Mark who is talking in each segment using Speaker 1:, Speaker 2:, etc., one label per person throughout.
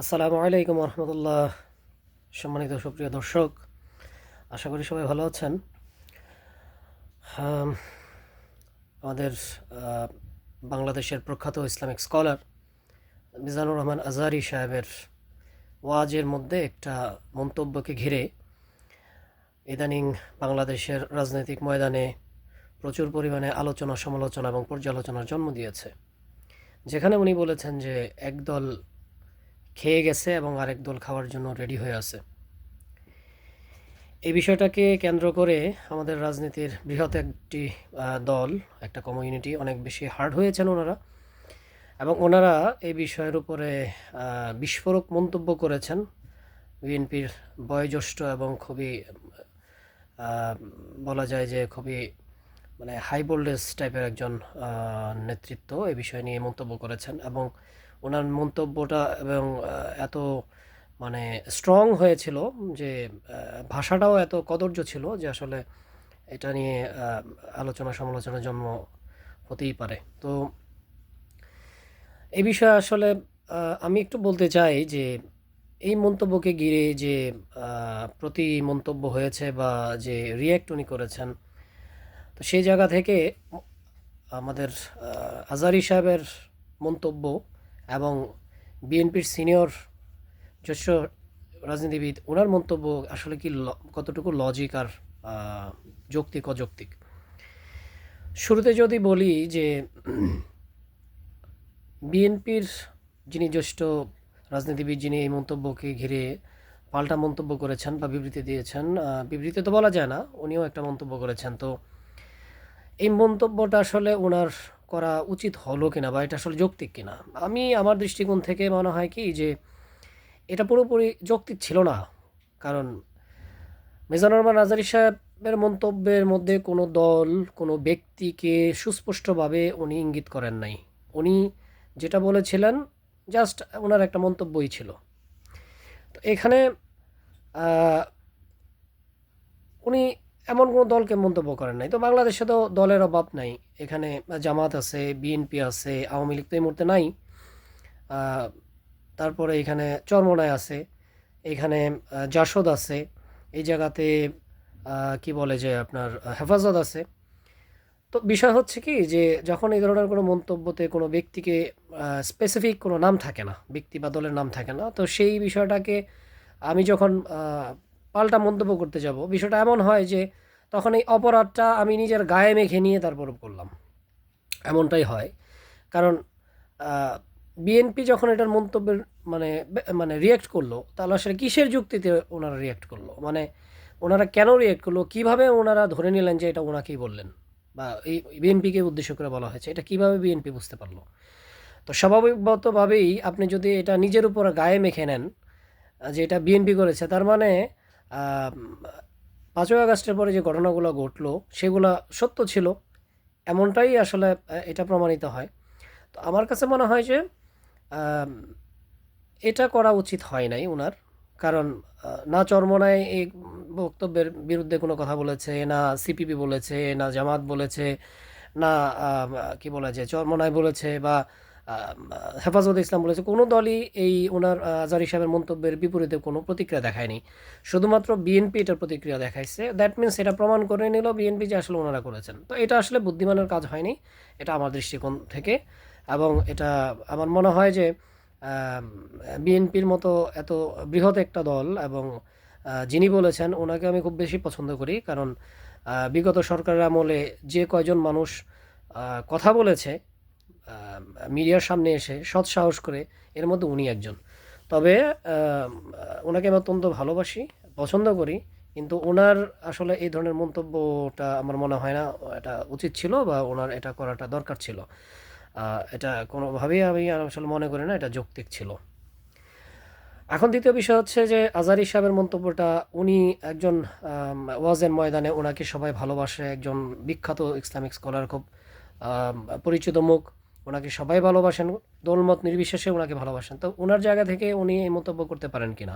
Speaker 1: আসসালামু আলাইকুম রহমতুল্লাহ সম্মানিত সুপ্রিয় দর্শক আশা করি সবাই ভালো আছেন। আম, আমাদের বাংলাদেশের প্রখ্যাত ইসলামিক স্কলার মিজানুর রহমান আজহারি সাহেবের ওয়াজের মধ্যে একটা মন্তব্যকে ঘিরে ইদানিং বাংলাদেশের রাজনৈতিক ময়দানে প্রচুর পরিমাণে আলোচনা সমালোচনা এবং পর্যালোচনার জন্ম দিয়েছে। যেখানে উনি বলেছেন যে একদল খেয়ে গেছে এবং আরেক দল খাওয়ার জন্য রেডি হয়ে আছে। এই বিষয়টাকে কেন্দ্র করে আমাদের রাজনীতির বৃহৎ একটি দল, একটা কমিউনিটি অনেক বেশি হার্ড হয়েছেন ওনারা এবং ওনারা এই বিষয়ের উপরে বিস্ফোরক মন্তব্য করেছেন। বিএনপির বয়োজ্যেষ্ঠ এবং খুবই বলা যায় যে খুবই মানে হাই ভোল্টেজ টাইপের একজন নেতৃত্ব এই বিষয় নিয়ে মন্তব্য করেছেন এবং ওনার মন্তব্যটা এবং এত মানে স্ট্রং হয়েছিল যে ভাষাটাও এত কদর্য ছিল যে আসলে এটা নিয়ে আলোচনা সমালোচনার জন্ম হতেই পারে। তো এই বিষয়ে আসলে আমি একটু বলতে চাই যে, এই মন্তব্যকে ঘিরে যে প্রতি মন্তব্য হয়েছে বা যে রিয়্যাক্ট উনি করেছেন, তো সেই জায়গা থেকে আমাদের আজারি সাহেবের মন্তব্য এবং বিএনপির সিনিয়র জ্যেষ্ঠ রাজনীতিবিদ ওনার মন্তব্য আসলে কি কতটুকু লজিক আর যৌক্তিক, অযৌক্তিক? শুরুতে যদি বলি যে বিএনপির যিনি জ্যেষ্ঠ রাজনীতিবিদ, যিনি এই মন্তব্যকে ঘিরে পাল্টা মন্তব্য করেছেন বা বিবৃতি দিয়েছেন বিবৃতি তো বলা যায় না, উনিও একটা মন্তব্য করেছেন। তো এই মন্তব্যটা আসলে ওনার করা উচিত হলো কিনা বা এটা আসলে যৌক্তিক কিনা? আমি আমার দৃষ্টিকোণ থেকে মনে হয় কি যে এটা পুরোপুরি যৌক্তিক ছিল না। কারণ মিজানুর রহমান আজারি সাহেবের মন্তব্যের মধ্যে কোনো দল, কোনো ব্যক্তিকে সুস্পষ্টভাবে উনি ইঙ্গিত করেন নাই। উনি যেটা বলেছিলেন, জাস্ট ওনার একটা মন্তব্যই ছিল। তো এখানে উনি এমন কোনো দলকে মন্তব্য করেন নাই। তো বাংলাদেশে তো দলের অভাব নাই। এখানে জামাত আছে, বিএনপি আছে, আওয়ামী লীগ তো এই মুহূর্তে নাই। তারপরে এখানে চরমনায় আছে, এখানে জাসদ আছে, এই জায়গাতে কি বলে যে আপনার হেফাজত আছে। তো বিষয় হচ্ছে কি যে যখন এই ধরনের কোনো মন্তব্যতে কোনো ব্যক্তিকে স্পেসিফিক কোনো নাম থাকে না, ব্যক্তি বা দলের নাম থাকে না, তো সেই বিষয়টাকে আমি যখন পাল্টা মন্তব্য করতে যাব, বিষয়টা এমন হয় যে তখন এই অপরাধটা আমি নিজের গায়ে মেখে নিয়ে তারপর করলাম। এমনটাই হয়। কারণ বিএনপি যখন এটার মন্তব্যের মানে মানে রিয়াক্ট করল, তাহলে আসলে কিসের যুক্তিতে ওনারা রিয়াক্ট করল? মানে ওনারা কেন রিয়াক্ট করল? কীভাবে ওনারা ধরে নিলেন যে এটা ওনাকেই বললেন? বা এই বিএনপিকে উদ্দেশ্য করে বলা হয়েছে, এটা কীভাবে বিএনপি বুঝতে পারল? তো স্বাভাবিকগতভাবেই আপনি যদি এটা নিজের উপর গায়ে মেখে নেন, যে এটা বিএনপি করেছে, তার মানে পাঁচই আগস্টের পরে যে ঘটনাগুলো ঘটলো, সেগুলো সত্য ছিল। এমনটাই আসলে এটা প্রমাণিত হয়। তো আমার কাছে মনে হয় যে এটা করা উচিত হয় নাই ওনার কারণ না চরমনায় এই বক্তব্যের বিরুদ্ধে কোনো কথা বলেছে, না সিপিপি বলেছে, না জামাত বলেছে, না কি বলা যায় চরমনায় বলেছে, বা হেফাজত ইসলাম বলেছে, কোনো দলই এই ওনার আজারি সাহেবের মন্তব্যের বিপরীতে কোনো প্রতিক্রিয়া দেখায়নি। শুধুমাত্র বিএনপি এটার প্রতিক্রিয়া দেখাইছে। দ্যাট মিনস এটা প্রমাণ করে নিল বিএনপি যে আসলে ওনারা করেছেন। তো এটা আসলে বুদ্ধিমানের কাজ হয়নি, এটা আমার দৃষ্টিকোণ থেকে। এবং এটা আমার মনে হয় যে বিএনপির মতো এত বৃহৎ একটা দল এবং যিনি বলেছেন ওনাকে আমি খুব বেশি পছন্দ করি। কারণ বিগত সরকারের আমলে যে কয়জন মানুষ কথা বলেছে মিডিয়ার সামনে এসে সৎ সাহস করে এর মধ্যে উনি একজন। তবে ওনাকে আমি অত্যন্ত ভালোবাসি, পছন্দ করি, কিন্তু ওনার আসলে এই ধরনের মন্তব্যটা আমার মনে হয় না, এটা উচিত ছিল বা ওনার এটা করাটা দরকার ছিল। এটা কোনোভাবেই আমি আসলে মনে করি না, এটা যৌক্তিক ছিল। এখন দ্বিতীয় বিষয় হচ্ছে যে, আজারি সাহেবের মন্তব্যটা, উনি একজন ওয়াজের ময়দানে ওনাকে সবাই ভালোবাসে, একজন বিখ্যাত ইসলামিক স্কলার, খুব পরিচিত মুখ। ওনাকে সবাই ভালোবাসেন, দোলমত নির্বিশেষে ওনাকে ভালোবাসেন। তো ওনার জায়গা থেকে উনি এই মন্তব্য করতে পারেন কিনা?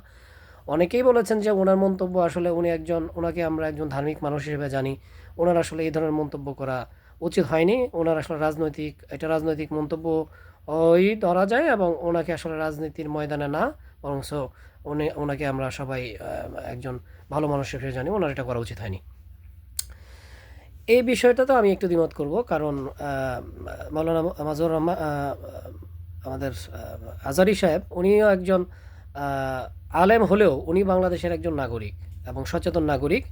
Speaker 1: অনেকেই বলেছেন যে ওনার মন্তব্য আসলে উনি একজন, ওনাকে আমরা একজন ধার্মিক মানুষ হিসেবে জানি। ওনার আসলে এই ধরনের মন্তব্য করা উচিত হয়নি। ওনার আসলে রাজনৈতিক, এটা রাজনৈতিক মন্তব্য ওই ধরা যায় এবং ওনাকে আসলে রাজনীতির ময়দানে না, বরংস উনি, ওনাকে আমরা সবাই একজন ভালো মানুষ হিসেবে জানি। ওনার এটা করা উচিত হয়নি। এই বিষয়টা তো আমি একটু দ্বিমত করব কারণ আহ, মাওলানা মাজুর রহমান আমাদের আজারি সাহেব উনিও একজন আলেম হলেও উনি বাংলাদেশের একজন নাগরিক এবং সচেতন নাগরিক।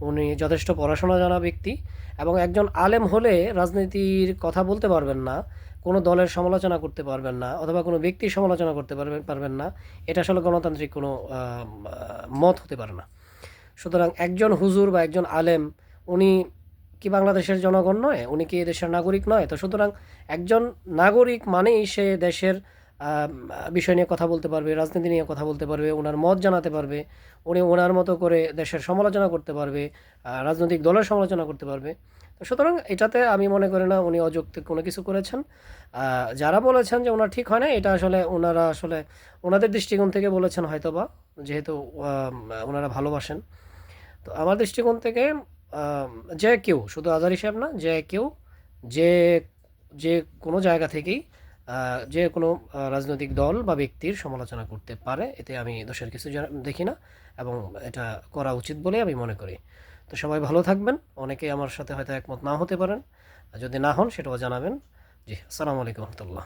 Speaker 1: উনি যথেষ্ট পড়াশোনা জানা ব্যক্তি এবং একজন আলেম হলে রাজনীতির কথা বলতে পারবেন না কোনো দলের সমালোচনা করতে পারবেন না অথবা কোনো ব্যক্তির সমালোচনা করতে পারবেন পারবেন না। এটা আসলে গণতান্ত্রিক কোনো মত হতে পারে না। সুতরাং একজন হুজুর বা একজন আলেম উনি কি বাংলাদেশের জনগণ নয়, উনি কি দেশের নাগরিক নয়? তো সুতরাং একজন নাগরিক মানেই সে দেশের বিষয় নিয়ে কথা বলতে পারবে, রাজনীতি নিয়ে কথা বলতে পারবে, ওনার মত জানাতে পারবে, উনি ওনার মতো করে দেশের সমালোচনা করতে পারবে রাজনৈতিক দলের সমালোচনা করতে পারবে। তো সুতরাং এটাতে আমি মনে করি না উনি অযৌক্তিক কোনো কিছু করেছেন। যারা বলেছেন যে ওনার ঠিক হয় না, এটা আসলে ওনারা আসলে ওনাদের দৃষ্টিকোণ থেকে বলেছেন হয়তোবা, যেহেতু ওনারা ভালোবাসেন। তো আমার দৃষ্টিকোণ থেকে যে কেউ, শুধু আজারি সাহেব না, যে কেউ, যে যে কোনো জায়গা থেকেই যে কোনো রাজনৈতিক দল বা ব্যক্তির সমালোচনা করতে পারে, এতে আমি দোষের কিছু দেখি না এবং এটা করা উচিত বলে আমি মনে করি। তো সবাই ভালো থাকবেন অনেকেই আমার সাথে হয়তো একমত না হতে পারেন যদি না হন সেটাও জানাবেন। জি, আসসালামু আলাইকুম রহমতুল্লাহ।